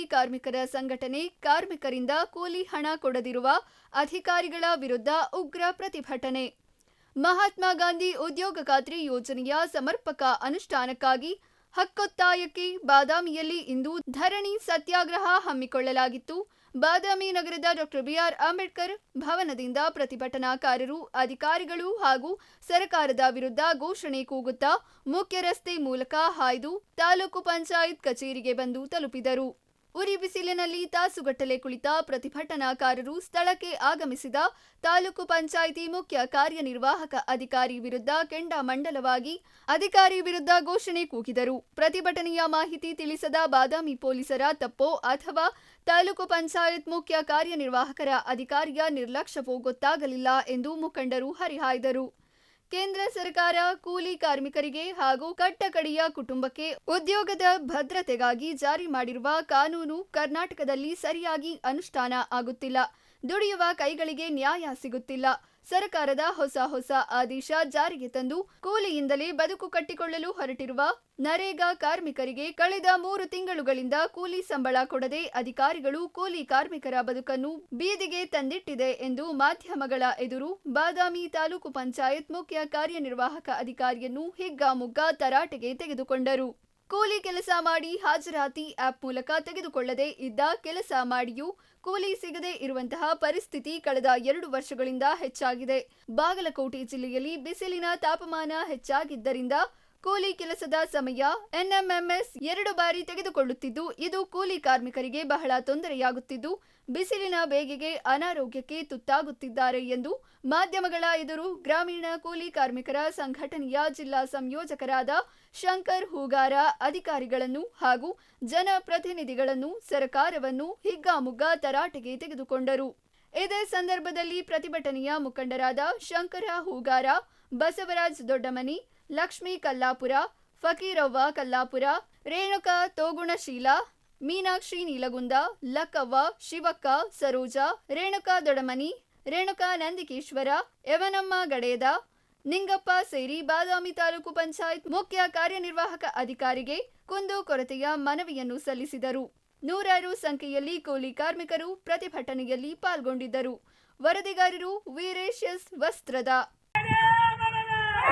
ಕೂಲಿ ಕಾರ್ಮಿಕರ ಸಂಘಟನೆ ಕಾರ್ಮಿಕರಿಂದ ಕೂಲಿ ಹಣ ಕೊಡದಿರುವ ಅಧಿಕಾರಿಗಳ ವಿರುದ್ಧ ಉಗ್ರ ಪ್ರತಿಭಟನೆ. ಮಹಾತ್ಮ ಗಾಂಧಿ ಉದ್ಯೋಗ ಖಾತ್ರಿ ಯೋಜನೆಯ ಸಮರ್ಪಕ ಅನುಷ್ಠಾನಕ್ಕಾಗಿ ಹಕ್ಕೊತ್ತಾಯಕ್ಕೆ ಬಾದಾಮಿಯಲ್ಲಿ ಇಂದು ಧರಣಿ ಸತ್ಯಾಗ್ರಹ ಹಮ್ಮಿಕೊಳ್ಳಲಾಗಿತ್ತು. ಬಾದಾಮಿ ನಗರದ ಡಾಕ್ಟರ್ ಬಿಆರ್ ಅಂಬೇಡ್ಕರ್ ಭವನದಿಂದ ಪ್ರತಿಭಟನಾಕಾರರು, ಅಧಿಕಾರಿಗಳು ಹಾಗೂ ಸರ್ಕಾರದ ವಿರುದ್ಧ ಘೋಷಣೆ ಕೂಗುತ್ತಾ ಮುಖ್ಯ ರಸ್ತೆ ಮೂಲಕ ಹಾಯ್ದು ತಾಲೂಕು ಪಂಚಾಯತ್ ಕಚೇರಿಗೆ ಬಂದು ತಲುಪಿದರು. ಉರಿ ಬಿಸಿಲಿನಲ್ಲಿ ತಾಸುಗಟ್ಟಲೆ ಕುಳಿತ ಪ್ರತಿಭಟನಾಕಾರರು ಸ್ಥಳಕ್ಕೆ ಆಗಮಿಸಿದ ತಾಲೂಕು ಪಂಚಾಯಿತಿ ಮುಖ್ಯ ಕಾರ್ಯನಿರ್ವಾಹಕ ಅಧಿಕಾರಿ ವಿರುದ್ಧ ಕೆಂಡಾಮಂಡಲವಾಗಿ ಅಧಿಕಾರಿ ವಿರುದ್ಧ ಘೋಷಣೆ ಕೂಗಿದರು. ಪ್ರತಿಭಟನೆಯ ಮಾಹಿತಿ ತಿಳಿಸದ ಬಾದಾಮಿ ಪೊಲೀಸರ ತಪ್ಪೋ ಅಥವಾ ತಾಲೂಕು ಪಂಚಾಯತ್ ಮುಖ್ಯ ಕಾರ್ಯನಿರ್ವಾಹಕರ ಅಧಿಕಾರಿಯ ನಿರ್ಲಕ್ಷ್ಯವೋ ಗೊತ್ತಾಗಲಿಲ್ಲ ಎಂದು ಮುಖಂಡರು ಹರಿಹಾಯ್ದರು. ಕೇಂದ್ರ ಸರ್ಕಾರ ಕೂಲಿ ಕಾರ್ಮಿಕರಿಗೆ ಹಾಗೂ ಕಟ್ಟಕಡೆಯ ಕುಟುಂಬಕ್ಕೆ ಉದ್ಯೋಗದ ಭದ್ರತೆಗಾಗಿ ಜಾರಿ ಮಾಡಿರುವ ಕಾನೂನು ಕರ್ನಾಟಕದಲ್ಲಿ ಸರಿಯಾಗಿ ಅನುಷ್ಠಾನ ಆಗುತ್ತಿಲ್ಲ. ದುಡಿಯುವ ಕೈಗಳಿಗೆ ನ್ಯಾಯ ಸಿಗುತ್ತಿಲ್ಲ. ಸರ್ಕಾರದ ಹೊಸ ಹೊಸ ಆದೇಶ ಜಾರಿಗೆ ತಂದು ಕೂಲಿಯಿಂದಲೇ ಬದುಕು ಕಟ್ಟಿಕೊಳ್ಳಲು ಹೊರಟಿರುವ ನರೇಗಾ ಕಾರ್ಮಿಕರಿಗೆ ಕಳೆದ ಮೂರು ತಿಂಗಳುಗಳಿಂದ ಕೂಲಿ ಸಂಬಳ ಕೊಡದೆ ಅಧಿಕಾರಿಗಳು ಕೂಲಿ ಕಾರ್ಮಿಕರ ಬದುಕನ್ನು ಬೀದಿಗೆ ತಂದಿಟ್ಟಿದೆ ಎಂದು ಮಾಧ್ಯಮಗಳ ಎದುರು ಬಾದಾಮಿ ತಾಲೂಕು ಪಂಚಾಯತ್ ಮುಖ್ಯ ಕಾರ್ಯನಿರ್ವಾಹಕ ಅಧಿಕಾರಿಯನ್ನು ಹಿಗ್ಗಾಮುಗ್ಗಾ ತರಾಟೆಗೆ ತೆಗೆದುಕೊಂಡರು. ಕೂಲಿ ಕೆಲಸ ಮಾಡಿ ಹಾಜರಾತಿ ಆಪ್ ಮೂಲಕ ತೆಗೆದುಕೊಳ್ಳದೆ ಇದ್ದ ಕೆಲಸ ಮಾಡಿಯೂ ಕೂಲಿ ಸಿಗದೇ ಇರುವಂತಹ ಪರಿಸ್ಥಿತಿ ಕಳೆದ ಎರಡು ವರ್ಷಗಳಿಂದ ಹೆಚ್ಚಾಗಿದೆ. ಬಾಗಲಕೋಟೆ ಜಿಲ್ಲೆಯಲ್ಲಿ ಬಿಸಿಲಿನ ತಾಪಮಾನ ಹೆಚ್ಚಾಗಿದ್ದರಿಂದ ಕೂಲಿ ಕೆಲಸದ ಸಮಯ ಎನ್ಎಂಎಂಎಸ್ ಎರಡು ಬಾರಿ ತೆಗೆದುಕೊಳ್ಳುತ್ತಿದ್ದು, ಇದು ಕೂಲಿ ಕಾರ್ಮಿಕರಿಗೆ ಬಹಳ ತೊಂದರೆಯಾಗುತ್ತಿದ್ದು, ಬಿಸಿಲಿನ ಬೇಗೆಗೆ ಅನಾರೋಗ್ಯಕ್ಕೆ ತುತ್ತಾಗುತ್ತಿದ್ದಾರೆ ಎಂದು ಮಾಧ್ಯಮಗಳ ಎದುರು ಗ್ರಾಮೀಣ ಕೂಲಿ ಕಾರ್ಮಿಕರ ಸಂಘಟನೆಯ ಜಿಲ್ಲಾ ಸಂಯೋಜಕರಾದ ಶಂಕರ್ ಹೂಗಾರ ಅಧಿಕಾರಿಗಳನ್ನು ಹಾಗೂ ಜನಪ್ರತಿನಿಧಿಗಳನ್ನು ಸರ್ಕಾರವನ್ನು ಹಿಗ್ಗಾಮುಗ್ಗ ತರಾಟೆಗೆ ತೆಗೆದುಕೊಂಡರು. ಇದೇ ಸಂದರ್ಭದಲ್ಲಿ ಪ್ರತಿಭಟನೆಯ ಮುಖಂಡರಾದ ಶಂಕರ ಹೂಗಾರ, ಬಸವರಾಜ್ ದೊಡ್ಡಮನಿ ಲಕ್ಷ್ಮೀ ಕಲ್ಲಾಪುರ, ಫಕೀರವ್ವ ಕಲ್ಲಾಪುರ, ರೇಣುಕ ತೋಗುಣಶೀಲ, ಮೀನಾಕ್ಷಿ ನೀಲಗುಂದ, ಲಕ್ಕವ್ವ, ಶಿವಕ್ಕ ಸರೋಜ, ರೇಣುಕ ದೊಡಮನಿ, ರೇಣುಕಾ ನಂದಿಕೇಶ್ವರ, ಯವನಮ್ಮ ಗಡೇದ, ನಿಂಗಪ್ಪ ಸೇರಿ ಬಾದಾಮಿ ತಾಲೂಕು ಪಂಚಾಯತ್ ಮುಖ್ಯ ಕಾರ್ಯನಿರ್ವಾಹಕ ಅಧಿಕಾರಿಗೆ ಕುಂದು ಕೊರತೆಯ ಮನವಿಯನ್ನು ಸಲ್ಲಿಸಿದರು. ನೂರಾರು ಸಂಖ್ಯೆಯಲ್ಲಿ ಕೂಲಿ ಕಾರ್ಮಿಕರು ಪ್ರತಿಭಟನೆಯಲ್ಲಿ ಪಾಲ್ಗೊಂಡಿದ್ದರು. ವರದಿಗಾರರು ವೀರೇಶ್ ವಸ್ತ್ರದ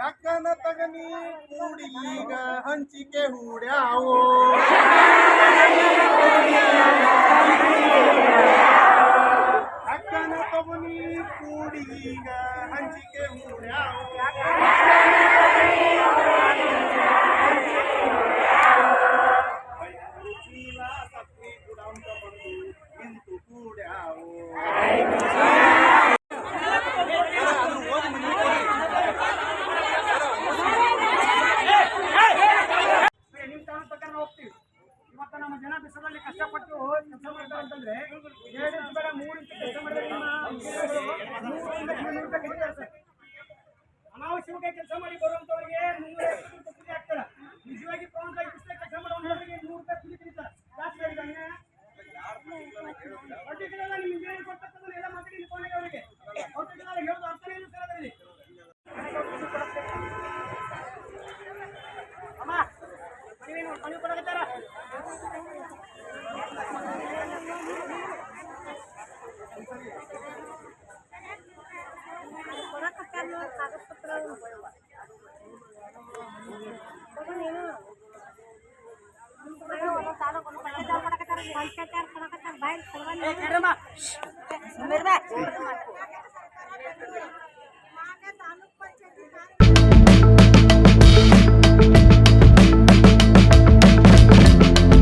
ಯಾಕನ ತಗನಿ ಕೂಡಿ ಈಗ ಹಂಚಿಕೆ ಹೂಡ್ಯಾವು ಯಾಕನ ತಗನಿ ಕೂಡಿ ಈಗ ಹಂಚಿಕೆ ಅಂತಂದ್ರೆ ಬಾಯ್